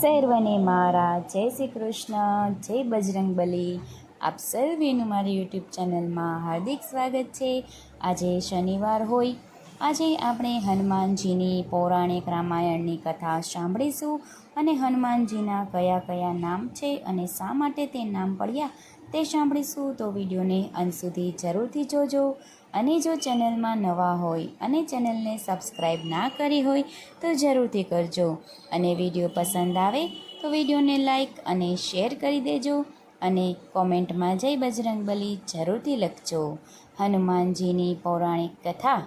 સર્વને મારા, જય શ્રી કૃષ્ણ, જય બજરંગ બલી. આપ સર્વેનું મારી યુટ્યુબ ચેનલમાં હાર્દિક સ્વાગત છે. આજે શનિવાર હોય. આજે આપણે હનુમાનજીની પૌરાણિક રામાયણની કથા સાંભળીશું અને હનુમાનજીના કયા કયા નામ છે અને શા માટે તે નામ પડ્યા તે સાંભળીશું. તો વિડીયોને અંત સુધી જરૂરથી જોજો. અને જો ચેનલમાં નવા હોય અને ચેનલને સબસ્ક્રાઈબ ના કરી હોય, તો જરૂરથી કરજો. અને વીડિયો પસંદ આવે, તો વિડીયોને લાઈક અને શેર કરી દેજો. અને કોમેન્ટમાં જય બજરંગબલી જરૂરથી લખજો. હનુમાનજીની પૌરાણિક કથા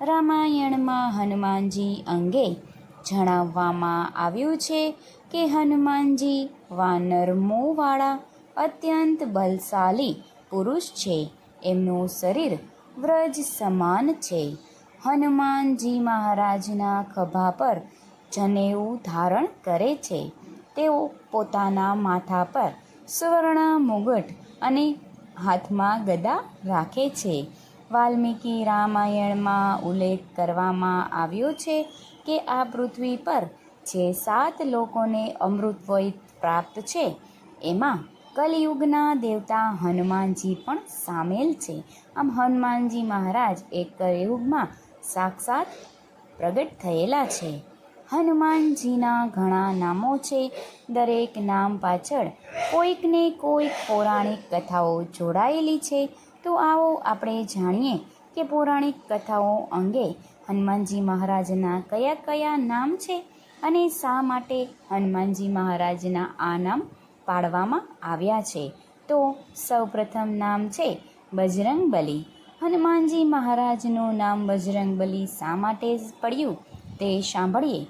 રામાયણમાં હનુમાનજી અંગે જણાવવામાં આવ્યું છે કે હનુમાનજી વાનર મોવાળા અત્યંત બલશાલી પુરુષ છે. એમનું શરીર વ્રજ સમાન છે. હનુમાનજી મહારાજના ખભા પર જનેવું ધારણ કરે છે. તેઓ પોતાના માથા પર સુવર્ણ મુગટ અને હાથમાં ગદા રાખે છે. વાલ્મીકી રામાયણમાં ઉલ્લેખ કરવામાં આવ્યો છે કે આ પૃથ્વી પર જે સાત લોકોને અમૃતવય પ્રાપ્ત છે, એમાં કલિયુગના દેવતા હનુમાનજી પણ સામેલ છે. આમ હનુમાનજી મહારાજ એક કલિયુગમાં સાક્ષાત પ્રગટ થયેલા છે. હનુમાનજીના ઘણા નામો છે. દરેક નામ પાછળ કોઈકને કોઈક પૌરાણિક કથાઓ જોડાયેલી છે. તો આવો આપણે જાણીએ કે પૌરાણિક કથાઓ અંગે હનુમાનજી મહારાજના કયા કયા નામ છે અને શા માટે હનુમાનજી મહારાજના આ નામ પાડવામાં આવ્યા છે. તો સૌપ્રથમ નામ છે બજરંગબલી. હનુમાનજી મહારાજનું નામ બજરંગબલી શા માટે પડ્યું તે સાંભળીએ.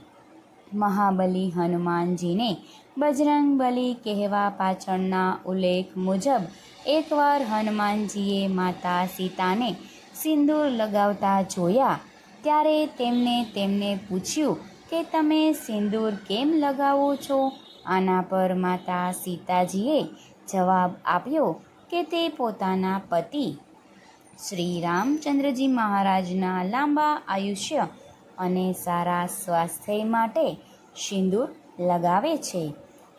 મહાબલી હનુમાનજીને બજરંગબલી કહેવા પાછળના ઉલ્લેખ મુજબ એકવાર હનુમાનજીએ માતા સીતાને સિંદૂર લગાવતા જોયા ત્યારે તેમને તેમને પૂછ્યું કે તમે સિંદૂર કેમ લગાવો છો? આના પર માતા સીતાજીએ જવાબ આપ્યો કે તે પોતાના પતિ શ્રી રામચંદ્રજી મહારાજના લાંબા આયુષ્ય અને સારા સ્વાસ્થ્ય માટે સિંદૂર લગાવે છે.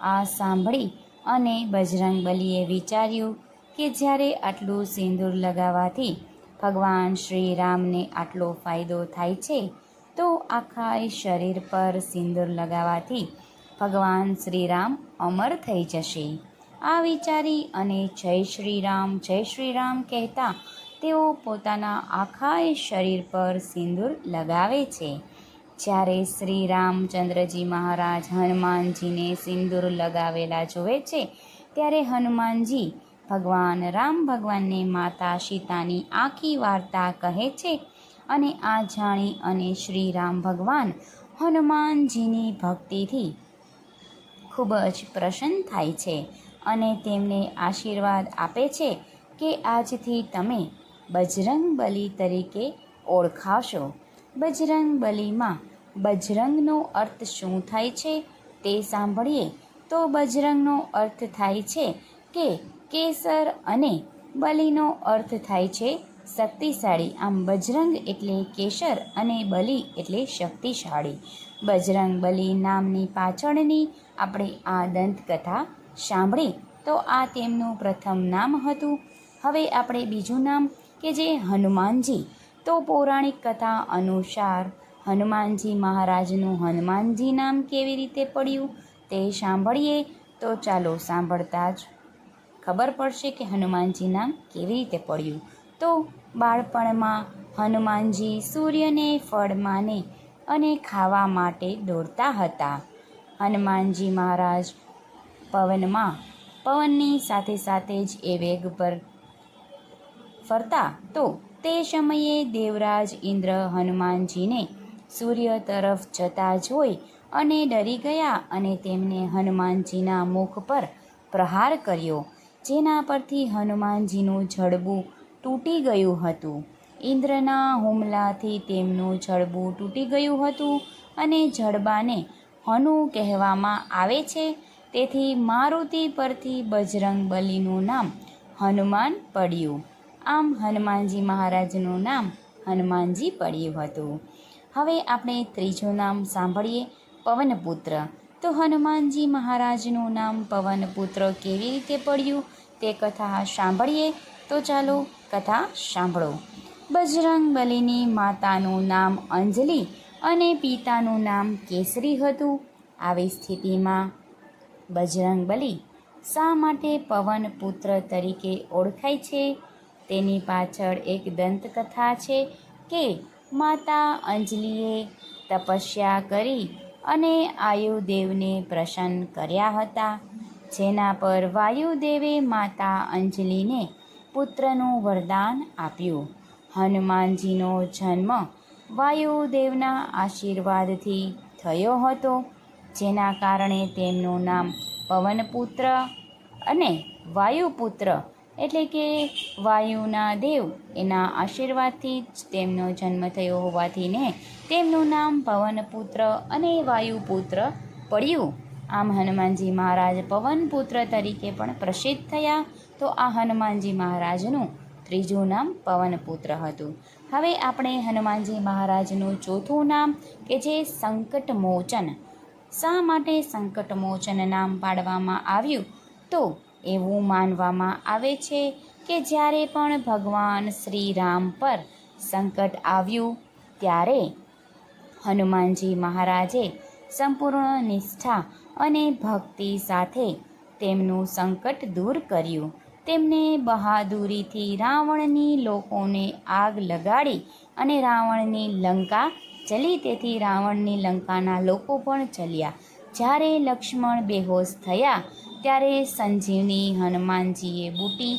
આ સાંભળી અને બજરંગબલીએ વિચાર્યું કે જ્યારે આટલું સિંદૂર લગાવવાથી ભગવાન શ્રી રામને આટલો ફાયદો થાય છે, તો આખા શરીર પર સિંદૂર લગાવવાથી ભગવાન શ્રીરામ અમર થઈ જશે. આ વિચારી અને જય શ્રી રામ જય શ્રી રામ કહેતા તેઓ પોતાના આખા શરીર પર સિંદૂર લગાવે છે. જ્યારે શ્રી રામચંદ્રજી મહારાજ હનુમાનજીને સિંદૂર લગાવેલા જોવે છે, ત્યારે હનુમાનજી ભગવાન રામ ભગવાનને માતા સીતાની આખી વાર્તા કહે છે અને આ જાણી અને શ્રી રામ ભગવાન હનુમાનજીની ભક્તિથી ખૂબ જ પ્રસન્ન થાય છે અને તેમને આશીર્વાદ આપે છે કે આજથી તમે બજરંગ બલી તરીકે ઓળખાશો બજરંગ બલીમાં બજરંગનો અર્થ શું થાય છે તે સાંભળીએ તો બજરંગનો અર્થ થાય છે કે કેસર અને બલીનો અર્થ થાય છે શક્તિશાળી. આમ બજરંગ એટલે કેસર અને બલિ એટલે શક્તિશાળી. બજરંગ બલિ નામની પાછળની આપણે આ દંતકથા સાંભળી. તો આ તેમનું પ્રથમ નામ હતું. હવે આપણે બીજું નામ કે જે હનુમાનજી. તો પૌરાણિક કથા અનુસાર હનુમાનજી મહારાજનું હનુમાનજી નામ કેવી રીતે પડ્યું તે સાંભળીએ. તો ચાલો સાંભળતા જ ખબર પડશે કે હનુમાનજી નામ કેવી રીતે પડ્યું. તો બાળપણમાં હનુમાનજી સૂર્યને ફળ માને અને ખાવા માટે દોડતા હતા. હનુમાનજી મહારાજ પવનમાં પવનની સાથે સાથે જ એ વેગ પર ફરતા તો તે સમયે દેવરાજ ઇન્દ્ર હનુમાનજીને સૂર્ય તરફ જતા જોઈ અને ડરી ગયા અને તેમને હનુમાનજીના મુખ પર પ્રહાર કર્યો, જેના પરથી હનુમાનજીનું જડબું તૂટી ગયું હતું. ઇન્દ્રના હુમલાથી તેમનું જડબું તૂટી ગયું હતું અને જડબાને હનુ કહેવામાં આવે છે. તેથી મારુતિ પરથી બજરંગ બલીનું નામ હનુમાન પડ્યું. આમ હનુમાનજી મહારાજનું નામ હનુમાનજી પડ્યું હતું. હવે આપણે ત્રીજું નામ સાંભળીએ, પવનપુત્ર. તો હનુમાનજી મહારાજનું નામ પવનપુત્ર કેવી રીતે પડ્યું? તે કથા સાંભળીએ તો ચાલો કથા સાંભળો. બજરંગ બલીની માતાનું નામ અંજલિ અને પિતાનું નામ કેસરી હતું. આવી સ્થિતિમાં બજરંગ બલી શા માટે પવન પુત્ર તરીકે ઓળખાય છે? તેની પાછળ એક દંતકથા છે કે માતા અંજલિએ તપસ્યા કરી અને આયુદેવને પ્રસન્ન કર્યા હતા. જેના પર વાયુદેવે માતા અંજલિને પુત્રનું વરદાન આપ્યું. હનુમાનજીનો જન્મ વાયુદેવના આશીર્વાદથી થયો હતો, જેના કારણે તેમનું નામ પવનપુત્ર અને વાયુપુત્ર એટલે કે વાયુના દેવ એના આશીર્વાદથી જ તેમનો જન્મ થયો હોવાથી ને તેમનું નામ પવનપુત્ર અને વાયુપુત્ર પડ્યું. આમ હનુમાનજી મહારાજ પવનપુત્ર તરીકે પણ પ્રસિદ્ધ થયા. તો આ હનુમાનજી મહારાજનું ત્રીજું નામ પવનપુત્ર હતું. હવે આપણે હનુમાનજી મહારાજનું ચોથું નામ, કે જે સંકટમોચન. શા માટે સંકટમોચન નામ પાડવામાં આવ્યું? તો એવું માનવામાં આવે છે કે જ્યારે પણ ભગવાન શ્રી રામ પર સંકટ આવ્યું, ત્યારે હનુમાનજી મહારાજે સંપૂર્ણ નિષ્ઠા અને ભક્તિ સાથે તેમનું સંકટ દૂર કર્યું. તેમને બહાદુરીથી રાવણની લોકોને આગ લગાડી અને રાવણની લંકા ચલી. તેથી રાવણની લંકાના લોકો પણ ચલ્યા. જ્યારે લક્ષ્મણ બેહોશ થયા, ત્યારે સંજીવની હનુમાનજીએ બૂટી,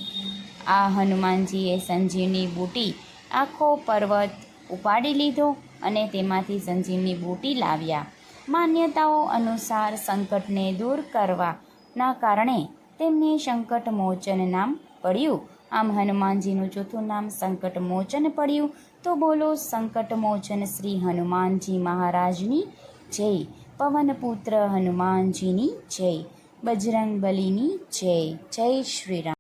આ હનુમાનજીએ સંજીવની બૂટી આખો પર્વત ઉપાડી લીધો અને તેમાંથી સંજીવની બૂટી લાવ્યા. માન્યતાઓ અનુસાર સંકટને દૂર કરવાના કારણે તેમને સંકટ મોચન નામ પડ્યું. આમ હનુમાનજીનું ચોથું નામ સંકટ મોચન પડ્યું. તો બોલો સંકટ મોચન શ્રી હનુમાનજી મહારાજની જય. પવનપુત્ર હનુમાનજીની જય. બજરંગ બલીની જય. જય શ્રી રામ.